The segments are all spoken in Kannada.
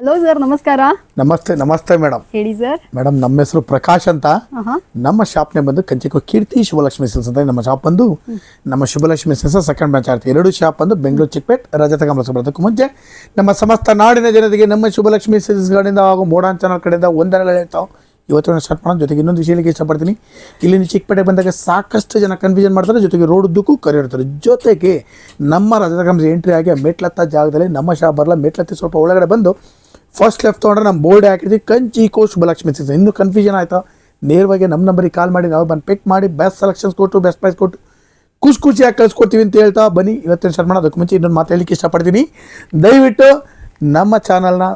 ಹಲೋ ಸರ್ ನಮಸ್ಕಾರ. ನಮಸ್ತೆ ನಮಸ್ತೆ ಮೇಡಮ್ ಹೇಳಿ ಸರ್ ಮೇಡಮ್ ನಮ್ಮ ಹೆಸರು ಪ್ರಕಾಶ್ ಅಂತ. ನಮ್ಮ ಶಾಪ್ ಶಾಪ್ನೇ ಬಂದು ಕಂಚಿಕೋ ಕೀರ್ತಿ ಶುಭಲಕ್ಷ್ಮಿ ಸಿಲ್ಸ್ ಅಂತ ನಮ್ಮ ಶಾಪ್ ಬಂದು ನಮ್ಮ ಶುಭಲಕ್ಷ್ಮಿ ಸಿಲ್ಸ್ ಸೆಕೆಂಡ್ ಬ್ರಾಂಚ್ ಆಗುತ್ತೆ ಎರಡು ಶಾಪ್ ಬಂದು ಬೆಂಗಳೂರು ಚಿಕ್ಕಪೇಟ್ ರಜತ ಕಮಲಸ ಬರೋದಕ್ಕೂ ಮುಂಚೆ ನಮ್ಮ ಸಮಸ್ತ ನಾಡಿನ ಜನರಿಗೆ ನಮ್ಮ ಶುಭಲಕ್ಷ್ಮಿ ಸಿಲ್ಸ್ಗಳಿಂದ ಹಾಗೂ ಮೋಡಾನ್ ಚಾನಲ್ ಕಡೆಯಿಂದ ಒಂದೆರಡು ಹೇಳ್ತಾವೆ ಇವತ್ತು ಸ್ಟಾರ್ಟ್ ಮಾಡೋಣ. ಜೊತೆಗೆ ಇನ್ನೊಂದು ವಿಷಯ ಹೇಳಿಕ್ಕೆ ಇಷ್ಟಪಡ್ತೀನಿ. ಇಲ್ಲಿ ಚಿಕ್ಕಪೇಟೆಗೆ ಚಿಕ್ಕಪೇಟೆ ಬಂದಾಗ ಸಾಕಷ್ಟು ಜನ ಕನ್ಫ್ಯೂಷನ್ ಮಾಡ್ತಾರೆ. ಜೊತೆಗೆ ರೋಡ್ ಉದ್ದಕ್ಕೂ ಕರೆಯಿರ್ತಾರೆ. ಜೊತೆಗೆ ನಮ್ಮ ರಜತ ಕಮಲಸ ಎಂಟ್ರಿ ಆಗಿ ಮೆಟ್ಲತ್ತ ಜಾಗದಲ್ಲಿ ನಮ್ಮ ಶಾಪ್ ಬರಲ್ಲ ಮೆಟ್ಲತ್ತಿ ಸ್ವಲ್ಪ ಒಳಗಡೆ ಬಂದು ಫಸ್ಟ್ ಲೆಫ್ಟ್ ತೊಗೊಂಡ್ರೆ ನಮ್ಮ ಬೋರ್ಡ್ ಹಾಕಿದ್ವಿ ಕಂಚಿ ಕೋ ಶುಭಲಕ್ಷ್ಮಿ ಸಿಗ್ತದೆ. ಇನ್ನೂ ಕನ್ಫ್ಯೂಷನ್ ಆಯಿತಾ? ನೇರವಾಗಿ ನಮ್ಮ ನಂಬರಿಗೆ ಕಾಲ್ ಮಾಡಿ, ನಾವು ಬಂದು ಪಿಕ್ ಮಾಡಿ ಬೆಸ್ಟ್ ಸೆಲೆಕ್ಷನ್ಸ್ ಕೊಟ್ಟು ಬೆಸ್ಟ್ ಪ್ರೈಸ್ ಕೊಟ್ಟು ಖುಷಿ ಖುಷಿಯಾಗಿ ಕಳಿಸ್ಕೊಡ್ತೀವಿ ಅಂತ ಹೇಳ್ತಾ ಬನ್ನಿ. ಇವತ್ತಿನ ಶರ್ಮಣ ಮಾಡೋದಕ್ಕೆ ಮುಂಚೆ ಇನ್ನೊಂದು ಮಾತು ಹೇಳಲಿಕ್ಕೆ ಇಷ್ಟಪಡ್ತೀನಿ. ದಯವಿಟ್ಟು ನಮ್ಮ ಚಾನಲ್ನ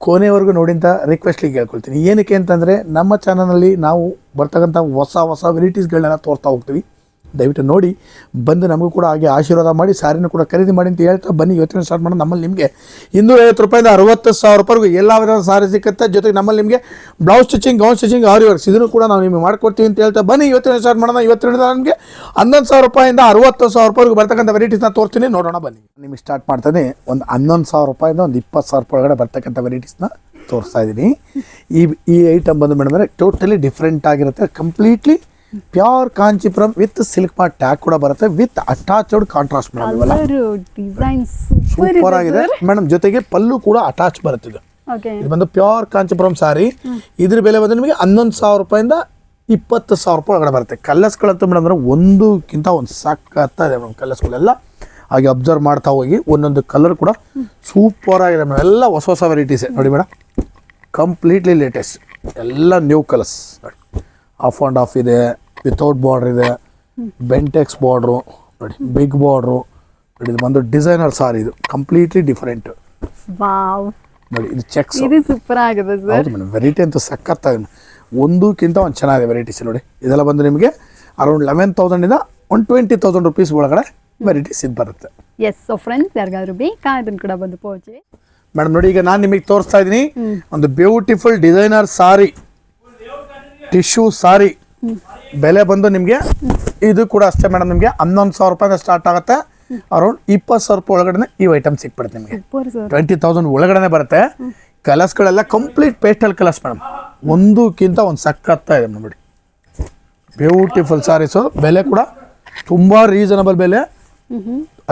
ಕೊನೆವರೆಗೂ ನೋಡಿ ಅಂತ ರಿಕ್ವೆಸ್ಟ್ಲಿ ಕೇಳ್ಕೊಳ್ತೀನಿ. ಏನಕ್ಕೆ ಅಂತಂದರೆ, ನಮ್ಮ ಚಾನಲ್ನಲ್ಲಿ ನಾವು ಬರ್ತಕ್ಕಂಥ ಹೊಸ ಹೊಸ ವೆರೈಟೀಸ್ಗಳನ್ನೆಲ್ಲ ತೋರ್ತಾ ಹೋಗ್ತೀವಿ. ದಯವಿಟ್ಟು ನೋಡಿ, ಬಂದು ನಮಗೂ ಕೂಡ ಹಾಗೆ ಆಶೀರ್ವಾದ ಮಾಡಿ, ಸಾರಿನೂ ಕೂಡ ಖರೀದಿ ಮಾಡಿ ಅಂತ ಹೇಳ್ತಾ ಬನ್ನಿ. ಇವತ್ತಿನ ಸ್ಟಾರ್ಟ್ ಮಾಡೋಣ ನಮ್ಮಲ್ಲಿ ನಿಮಗೆ ಇನ್ನೂರೈವತ್ತು ರೂಪಾಯಿಂದ ಅರವತ್ತು ಸಾವಿರ ರೂಪಾಯಿಗೂ ಎಲ್ಲ ವಿಧದ ಸಾರಿ ಸಿಕ್ಕತ್ತೆ. ಜೊತೆಗೆ ನಮ್ಮಲ್ಲಿ ನಿಮಗೆ blouse stitching gown stitching aari works ಇದನ್ನು ಕೂಡ ನಾವು ನಿಮಗೆ ಮಾಡ್ಕೊಡ್ತೀವಿ ಅಂತ ಹೇಳ್ತಾ ಬನ್ನಿ. ಇವತ್ತಿನ ಸ್ಟಾರ್ಟ್ ಮಾಡೋಣ. ಇವತ್ತಿನ ನಮಗೆ ಹನ್ನೊಂದು ಸಾವಿರ ರೂಪಾಯಿಂದ ಅರವತ್ತು ಸಾವಿರ ರೂಪಾಯಿಗೂ ಬರ್ತಕ್ಕಂಥ ವೆರೈಟೀಸ್ನ ತೋರ್ತೀನಿ ನೋಡೋಣ ಬನ್ನಿ. ನಿಮಗೆ ಸ್ಟಾರ್ಟ್ ಮಾಡ್ತಾನೆ. ಒಂದು ಹನ್ನೊಂದು ಸಾವಿರ ರೂಪಾಯಿಂದ ಒಂದು ಇಪ್ಪತ್ತು ಸಾವಿರ ರೂಪಾಯಿ ಒಳಗಡೆ ಬರ್ತಕ್ಕಂಥ ವೆರೈಟೀಸ್ನ ತೋರಿಸ್ತಾ ಇದ್ದೀನಿ ಈ ಈ ಐಟಮ್ ಬಂದು ಮೇಡಮ್ ಅಂದರೆ ಟೋಟಲಿ ಡಿಫ್ರೆಂಟ್ ಆಗಿರುತ್ತೆ. Completely pure Kanchipuram with silk mart tag ಕೂಡ ಬರುತ್ತೆ. ವಿತ್ ಅಟ್ಯಾಚ್ಡ್ ಕಾಂಟ್ರಾಸ್ಟ್ ಮೇಡಮ್ ಇವೆಲ್ಲ ಡಿಸೈನ್ ಸೂಪರ್ ಆಗಿದೆ. ಮೇಡಮ್ ಜೊತೆಗೆ ಪಲ್ಲು ಕೂಡ ಅಟ್ಯಾಚ್ ಬರುತ್ತೆ ಇದು. ಇದು ಬಂದು ಪ್ಯೂರ್ ಕಾಂಚಿಪುರಂ ಸಾರಿ. ಇದ್ರ ಬೆಲೆ ಬಂದು ನಿಮಗೆ ಹನ್ನೊಂದು ಸಾವಿರ ರೂಪಾಯಿಂದ ಇಪ್ಪತ್ತು ಸಾವಿರ ರೂಪಾಯಿ ಒಳಗಡೆ ಬರುತ್ತೆ. ಕಲ್ಲಸ್ಗಳಂತೂ ಮೇಡಮ್ ಅಂದ್ರೆ ಒಂದಕ್ಕಿಂತ ಒಂದು ಸಖತ್ತ ಇದೆ ಮೇಡಮ್ ಕಲ್ಲಸ್ಗಳೆಲ್ಲ. ಹಾಗೆ ಅಬ್ಸರ್ವ್ ಮಾಡ್ತಾ ಹೋಗಿ ಒಂದೊಂದು ಕಲರ್ ಕೂಡ ಸೂಪರ್ ಆಗಿದೆ ಮೇಡಮ್. ಎಲ್ಲ ಹೊಸ ಹೊಸ ವೆರೈಟೀಸ್ ನೋಡಿ ಮೇಡಮ್ ಕಂಪ್ಲೀಟ್ಲಿ ಲೇಟೆಸ್ಟ್ ಎಲ್ಲ ನ್ಯೂ ಕಲರ್ಸ್ ನೋಡಿ. ಆಫ್ ಆ್ಯಂಡ್ ಆಫ್ ಇದೆ ವಿತೌಟ್ ಬಾರ್ಡ್ರ್ ಇದೆ ಬೆಂಟೆಕ್ಸ್ ಬಾರ್ಡ್ರು ನೋಡಿ ಬಿಗ್ ಬಾರ್ಡ್ರು ನೋಡಿ ಇದು ಬಂದು ಡಿಸೈನರ್ ಸಾರಿ ಇದು ಕಂಪ್ಲೀಟ್ಲಿ ಡಿಫ್ರೆಂಟ್ ವಾವ್ ನೋಡಿ ಇದು ಚೆಕ್ಸ್ ಇದು ಸೂಪರ್ ಆಗಿದೆ ಸರ್ ಹೌದು ಮೇಡಮ್ ವೆರೈಟಿ ಅಂತೂ ಸಖತ್ತಾಗಿದೆ ಒಂದಕ್ಕಿಂತ ಒಂದು ಚೆನ್ನಾಗಿದೆ ವೆರೈಟೀಸ್ ನೋಡಿ ಇದೆಲ್ಲ ಬಂದು ನಿಮಗೆ ಅರೌಂಡ್ ಲೆವೆನ್ ತೌಸಂಡಿಂದ ಒನ್ ಟ್ವೆಂಟಿ ತೌಸಂಡ್ ರುಪೀಸ್ ಒಳಗಡೆ ವೆರೈಟೀಸ್ ಇದು ಬರುತ್ತೆ ಎಸ್ ಸೊ ಫ್ರೆಂಡ್ಸ್ ಯಾರಿಗಾದ್ರು ಬೇಕಾ ಇದನ್ನ ಕೂಡ ಬಂದು ಪೋಚೆ ಮೇಡಮ್ ನೋಡಿ ಈಗ ನಾನು ನಿಮಗೆ ತೋರಿಸ್ತಾ ಇದ್ದೀನಿ ಒಂದು beautiful designer sari tissue sari ಬೆಲೆ ಬಂದು ನಿಮಗೆ ಇದು ಕೂಡ ಅಷ್ಟೇ ಮೇಡಮ್ ನಿಮಗೆ ಹನ್ನೊಂದು ಸಾವಿರ ರೂಪಾಯಿಂದ ಸ್ಟಾರ್ಟ್ ಆಗುತ್ತೆ. ಅರೌಂಡ್ ಇಪ್ಪತ್ತು ಸಾವಿರ ರೂಪಾಯಿ ಒಳಗಡೆ ಈ ಐಟಮ್ ಸಿಕ್ಬಿಡುತ್ತೆ ನಿಮಗೆ. ಟ್ವೆಂಟಿ ತೌಸಂಡ್ ಒಳಗಡೆ ಬರುತ್ತೆ. ಕಲರ್ಸ್ಗಳೆಲ್ಲ ಕಂಪ್ಲೀಟ್ ಪೇಸ್ಟಲ್ ಕಲರ್ಸ್ ಮೇಡಮ್. ಒಂದಕ್ಕಿಂತ ಒಂದು ಸಕ್ಕತ್ತ ಇದೆ ನೋಡಿ. ಬ್ಯೂಟಿಫುಲ್ ಸಾರೀಸು ಬೆಲೆ ಕೂಡ ತುಂಬ ರೀಸನಬಲ್ ಬೆಲೆ.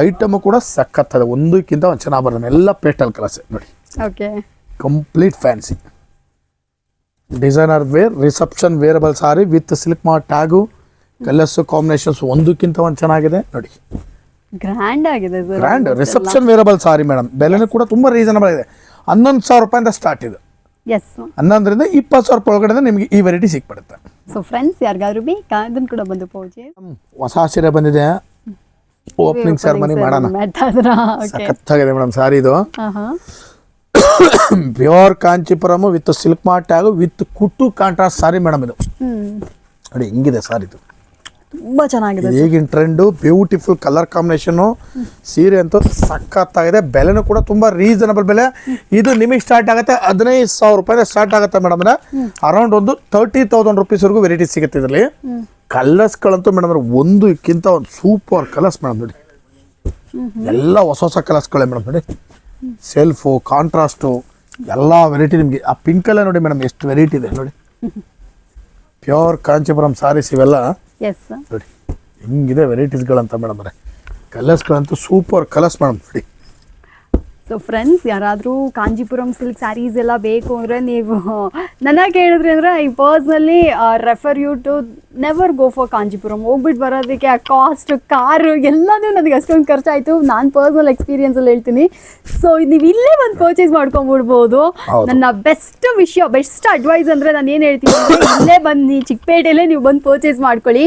ಐಟಮು ಕೂಡ ಸಕ್ಕತ್ತದೆ ಒಂದಕ್ಕಿಂತ ಒಂದು ಚೆನ್ನಾಗಿ ಬರುತ್ತೆ. ಎಲ್ಲ ಪೇಸ್ಟಲ್ ಕಲರ್ಸ್ ನೋಡಿ. Okay complete fancy designer wear reception wearable sari with silk mart tag colours combinations ಒಂದಕ್ಕಿಂತ ಒಂದು ಚೆನ್ನಾಗಿದೆ. ನೋಡಿ. ಗ್ರ್ಯಾಂಡ್ ಆಗಿದೆ grand reception wearable sari madam ಬೆಲೆನೂ ಕೂಡ ತುಂಬ ರೀಸನಬಲ್ ಇದೆ ಹನ್ನೊಂದು ಸಾವಿರ ರೂಪಾಯಿಂದ ಸ್ಟಾರ್ಟ್ ಇದು. ಹನ್ನೊಂದರಿಂದ ಇಪ್ಪತ್ತು ಸಾವಿರ ರೂಪಾಯಿ ಒಳಗಡೆ ನಿಮಗೆ ಈ ವೆರೈಟಿ ಸಿಕ್ಬಿಡುತ್ತೆ. ಸೊ ಫ್ರೆಂಡ್ಸ್ ಯಾರಿಗಾದ್ರು ಬೇಕಾ ಇದನ್ನ ಕೂಡ ಬಂದು ಪೂಜೆ. ಹೊಸ ಸೀರೆ ಬಂದಿದೆ. ಓಪನಿಂಗ್ ಸೆರೆಮನಿ ಮಾಡೋಣ. ಸಖತ್ತಾಗಿದೆ ಮೇಡಮ್ ಸಾರಿ ಇದು. Pure Kanchipuram with silk mart tag with kuttu contrast sorry madam ಇದು. ನೋಡಿ ಹಿಂಗಿದೆ ಸಾರಿ ಇದು? ತುಂಬಾ ಚೆನ್ನಾಗಿದೆ ಈಗಿನ ಟ್ರೆಂಡು ಬ್ಯೂಟಿಫುಲ್ ಕಲರ್ ಕಾಂಬಿನೇಷನು ಸೀರೆ ಅಂತೂ ಸಖತ್ತಾಗಿದೆ. ಬೆಲೆನೂ ಕೂಡ ತುಂಬ ರೀಸನಬಲ್ ಬೆಲೆ. ಇದು ನಿಮಗೆ ಸ್ಟಾರ್ಟ್ ಆಗುತ್ತೆ ಹದಿನೈದು ಸಾವಿರ ರೂಪಾಯಿ ಸ್ಟಾರ್ಟ್ ಆಗುತ್ತೆ ಮೇಡಮ್ ಅರೌಂಡ್ ಒಂದು ತರ್ಟಿ ತೌಸಂಡ್ ರುಪೀಸ್ವರೆಗೂ ವೆರೈಟಿ ಸಿಗುತ್ತೆ ಇದರಲ್ಲಿ. ಕಲರ್ಸ್ಗಳಂತೂ ಮೇಡಮ್ ಒಂದು ಇಕ್ಕಿಂತ ಒಂದು ಸೂಪರ್ ಕಲರ್ಸ್ ಮೇಡಮ್ ನೋಡಿ. ಎಲ್ಲ ಹೊಸ ಹೊಸ ಕಲರ್ಸ್ಗಳೇ ಮೇಡಮ್ ನೋಡಿ. ಸೆಲ್ಫು ಕಾಂಟ್ರಾಸ್ಟು ಎಲ್ಲ ವೆರೈಟಿ ನಿಮಗೆ. ಆ ಪಿಂಕಲ್ಲೇ ನೋಡಿ ಮೇಡಮ್ ಎಷ್ಟು ವೆರೈಟಿ ಇದೆ ನೋಡಿ. ಪ್ಯೂರ್ ಕಾಂಚೀಪುರಂ ಸಾರೀಸ್ ಇವೆಲ್ಲ. ನೋಡಿ ಹೆಂಗಿದೆ ವೆರೈಟೀಸ್ಗಳಂತ ಮೇಡಮ್ ಅವರೇ. ಕಲರ್ಸ್ಗಳಂತೂ ಸೂಪರ್ ಕಲರ್ಸ್ ಮೇಡಮ್ ನೋಡಿ. ಸೊ ಫ್ರೆಂಡ್ಸ್ ಯಾರಾದರೂ ಕಾಂಜಿಪುರಂ ಸಿಲ್ಕ್ ಸ್ಯಾರೀಸ್ ಎಲ್ಲ ಬೇಕು ಅಂದರೆ ನೀವು ನನ್ನ ಕೇಳಿದ್ರಿ ಅಂದರೆ I personally refer you to never go for Kanchipuram. ಹೋಗ್ಬಿಟ್ಟು ಬರೋದಕ್ಕೆ ಆ ಕಾಸ್ಟ್ ಕಾರು ಎಲ್ಲನೂ ನನಗೆ ಅಷ್ಟೊಂದು ಖರ್ಚಾಯಿತು. ನಾನು ಪರ್ಸ್ನಲ್ ಎಕ್ಸ್ಪೀರಿಯನ್ಸಲ್ಲಿ ಹೇಳ್ತೀನಿ. ಸೊ ನೀವು ಇಲ್ಲೇ ಬಂದು ಪರ್ಚೇಸ್ ಮಾಡ್ಕೊಂಬಿಡ್ಬೋದು. ನನ್ನ ಬೆಸ್ಟ್ ವಿಷಯ ಬೆಸ್ಟ್ ಅಡ್ವೈಸ್ ಅಂದರೆ ನಾನು ಏನು ಹೇಳ್ತೀನಿ ಅಂದರೆ ಇಲ್ಲೇ ಬನ್ನಿ ಚಿಕ್ಕಪೇಟೆಯಲ್ಲೇ ನೀವು ಬಂದು ಪರ್ಚೇಸ್ ಮಾಡ್ಕೊಳ್ಳಿ.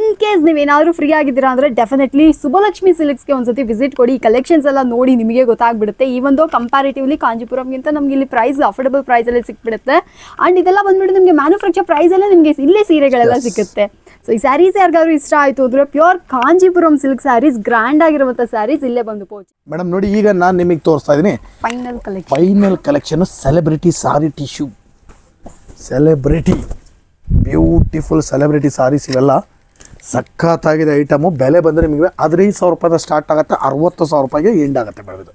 ಇನ್ ಕೇಸ್ ನೀವೇನಾದರೂ ಫ್ರೀ ಆಗಿದ್ದೀರಾ ಅಂದರೆ ಡೆಫಿನೆಟ್ಲಿ ಸುಭಲಕ್ಷ್ಮಿ ಸಿಲ್ಕ್ಸ್ಗೆ ಒಂದು ಸತಿ ವಿಸಿಟ್ ಕೊಡಿ. ಈ ಕಲೆಕ್ಷನ್ಸ್ ಎಲ್ಲ ನೋಡಿ ನಿಮಗೆ ಗೊತ್ತಾಗ್ಬಿಡುತ್ತೆ. ಈವನ್ ಒಂದು ಕಂಪ್ಯಾರಿಟಿವ್ಲಿ ಕಾಂಜಿಪುರಂಗಿಂತ ನಮ್ಗೆ ಇಲ್ಲಿ ಪ್ರೈಸ್ ಅಫೋರ್ಡಬಲ್ ಪ್ರೈಸ್ ಅಲ್ಲಿ ಸಿಕ್ಬಿಡುತ್ತೆ. ಅಂಡ್ ಇದೆಲ್ಲ ಬಂದ್ಬಿಟ್ಟು ನಿಮಗೆ ಮ್ಯಾನುಫ್ಯಾಕ್ಚರ್ ಪ್ರೈಸ್ ಪ್ರೈಸಲ್ಲೇ ನಿಮಗೆ ಇಲ್ಲೇ ಸೀರೆಗಳೆಲ್ಲ ಸಿಗುತ್ತೆ. ಸೊ ಈ ಸ್ಯಾರೀಸ್ ಯಾರಿಗಾದ್ರೂ ಇಷ್ಟ ಆಯಿತು ಅಂದ್ರೆ pure Kanchipuram silk saris grand ಆಗಿರುವಂತಹ ಸ್ಯಾರೀಸ್ ಇಲ್ಲೇ ಬಂದು ಪೋಚ್ ಮೇಡಮ್ ನೋಡಿ ಈಗ ನಾನು ನಿಮಗೆ ತೋರಿಸ್ತಾ ಇದ್ದೀನಿ final collection final collection celebrity sari tissue celebrity beautiful celebrity saris ಇವೆಲ್ಲ. ಸಖತ್ತಾಗಿದೆ ಐಟಮು ಬೆಲೆ ಬಂದರೆ ನಿಮಗೆ ಹದಿನೈದು ಸಾವಿರ ರೂಪಾಯಿಂದ ಸ್ಟಾರ್ಟ್ ಆಗುತ್ತೆ ಅರವತ್ತು ಸಾವಿರ ರೂಪಾಯಿಗೆ ಎಂಡ್ ಆಗುತ್ತೆ ಮೇಡಮ್ ಇದು.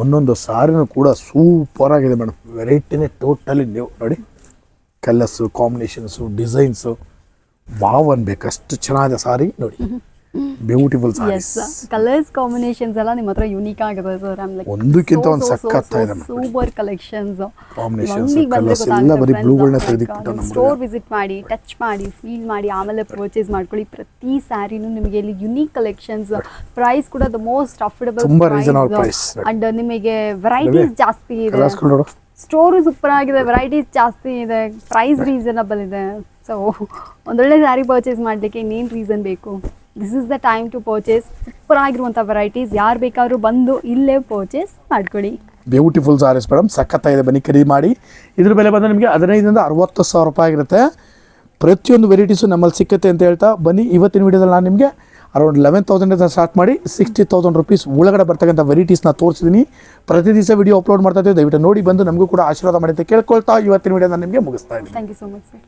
ಒಂದೊಂದು ಸಾರಿನೂ ಕೂಡ ಸೂಪರ್ ಆಗಿದೆ ಮೇಡಮ್ ವೆರೈಟಿನೇ ಟೋಟಲಿ ನೀವು ನೋಡಿ, ಕಲರ್ಸು ಕಾಂಬಿನೇಷನ್ಸು ಡಿಸೈನ್ಸು ವಾವ್ ಅನ್ಬೇಕು ಅಷ್ಟು ಚೆನ್ನಾಗಿದೆ ಸಾರಿ, ನೋಡಿ. ಬ್ಯೂಟಿಫುಲ್ ಎಸ್ ಕಲರ್ಸ್ ಕಾಂಬಿನೇಷನ್ಸ್ ಎಲ್ಲ ನಿಮ್ಮ ಹತ್ರ ಯುನೀಕ್ ಆಗಿದೆ ಸರ್ ಒಂದಕ್ಕಿಂತ ಒಂದು ಸಖತ್ ಇದೆ ಸೂಪರ್ ಕಲೆಕ್ಷನ್ಸ್ ಕಾಂಬಿನೇಷನ್ಸ್ ಕಲರ್ಸ್ ಎಲ್ಲ ಬರಿ ಬ್ಲೂಗಳನ್ನ ತೆಗ್ದಿಟ್ಬಿಟ್ಟು ನಮ್ಮ ಸ್ಟೋರ್ ವಿಸಿಟ್ ಮಾಡಿ ಟಚ್ ಮಾಡಿ ಫೀಲ್ ಮಾಡಿ ಆಮೇಲೆ ಪರ್ಚೇಸ್ ಮಾಡ್ಕೊಳ್ಳಿ. ಪ್ರತಿ ಸ್ಯಾರಿನೂ ನಿಮಗೆ ಇಲ್ಲಿ ಯುನೀಕ್ ಕಲೆಕ್ಷನ್ಸ್ ಪ್ರೈಸ್ ಕೂಡ ದ ಮೋಸ್ಟ್ ಅಫೋರ್ಡಬಲ್ ತುಂಬಾ ರೀಸನಬಲ್ ಪ್ರೈಸ್ ಅಂಡ್ ನಿಮಗೆ ವೆರೈಟೀಸ್ ಜಾಸ್ತಿ ಇದೆ. ಸ್ಟೋರು ಸೂಪರ್ ಆಗಿದೆ ವೆರೈಟೀಸ್ ಜಾಸ್ತಿ ಇದೆ. ಪ್ರೈಸ್ ರೀಸನಬಲ್ ಇದೆ. ಸೊ ಒಂದೊಳ್ಳೆ ಸ್ಯಾರಿ ಪರ್ಚೇಸ್ ಮಾಡಲಿಕ್ಕೆ ಇನ್ನೇನು ರೀಸನ್ ಬೇಕು? This is the time to purchase super ಆಗಿರುವಂಥ ವೆರೈಟೀಸ್ ಯಾರು ಬೇಕಾದ್ರೂ ಬಂದು ಇಲ್ಲೇ ಪರ್ಚೇಸ್ ಮಾಡ್ಕೊಳ್ಳಿ. ಬ್ಯೂಟಿಫುಲ್ ಸಾರೀಸ್ ಮೇಡಮ್ ಸಖತ್ತಾಗಿದೆ ಬನ್ನಿ ಖರೀದಿ ಮಾಡಿ. ಇದ್ರ ಬೆಲೆ ಬಂದ್ರೆ ನಿಮಗೆ ಹದಿನೈದರಿಂದ ಅರವತ್ತು ಸಾವಿರ ರೂಪಾಯಿ ಆಗಿರುತ್ತೆ. ಪ್ರತಿಯೊಂದು ವೆರೈಟೀಸು ನಮ್ಮಲ್ಲಿ ಸಿಕ್ಕತ್ತೆ ಅಂತ ಹೇಳ್ತಾ ಬನ್ನಿ. ಇವತ್ತಿನ ವಿಡಿಯೋದಲ್ಲಿ ನಾನು ನಿಮಗೆ ಅರೌಂಡ್ ಲೆವೆನ್ ತೌಸಂಡಿಂದ ಸ್ಟಾರ್ಟ್ ಮಾಡಿ ಸಿಕ್ಸ್ಟಿ ತೌಸಂಡ್ ರುಪೀಸ್ ಒಳಗಡೆ ಬರ್ತಕ್ಕಂಥ ವೆರೈಟೀಸ್ನ ತೋರಿಸಿದ್ದೀನಿ ಪ್ರತಿ ದಿವಸ ವಿಡಿಯೋ ಅಪ್ಲೋಡ್ ಮಾಡ್ತಾ ಇದ್ದೀವಿ. ದಯವಿಟ್ಟು ನೋಡಿ ಬಂದು ನಮಗೂ ಕೂಡ ಆಶೀರ್ವಾದ ಮಾಡಿ ಅಂತ ಕೇಳ್ಕೊಳ್ತಾ ಇವತ್ತಿನ ವಿಡಿಯೋ ನಾನು ನಿಮಗೆ ಮುಗಿಸ್ತಾ ಇದ್ದೀನಿ. Thank you so much sir